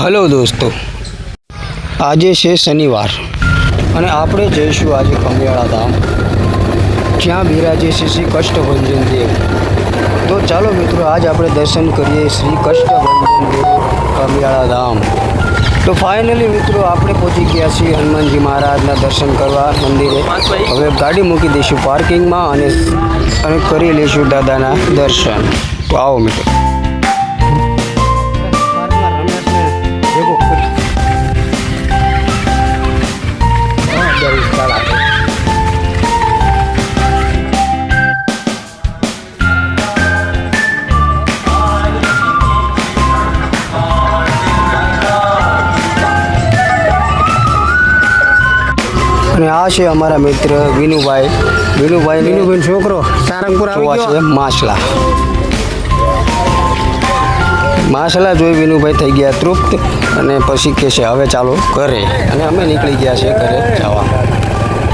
Hello દોસ્તો. આજે છે શનિવાર અને આપણે જઈશું આજે ખંભિયાળા ધામ, જ્યાં બિરાજે છે શ્રી કષ્ટભંજન દેવ. તો ચાલો મિત્રો, આજ આપણે દર્શન કરીએ શ્રી કષ્ટભંજન દેવ ખંભિયાળા ધામ. તો ફાઇનલી મિત્રો, આપણે પહોંચી ગયા છીએ હનુમાનજી મહારાજના દર્શન કરવા મંદિરે. હવે ગાડી મૂકી દઈશું પાર્કિંગમાં અને અને કરી લઈશું દાદાના દર્શન. તો આવો મિત્રો. અને આ છે અમારા મિત્ર વિનુભાઈ. વિનુભાઈ વિનુભાઈ છોકરો સારંગપુર આવી છે માછલા. માછલા જોઈ વિનુભાઈ થઈ ગયા તૃપ્ત અને પછી કે છે હવે ચાલો ઘરે. અને અમે નીકળી ગયા છે ઘરે જવા.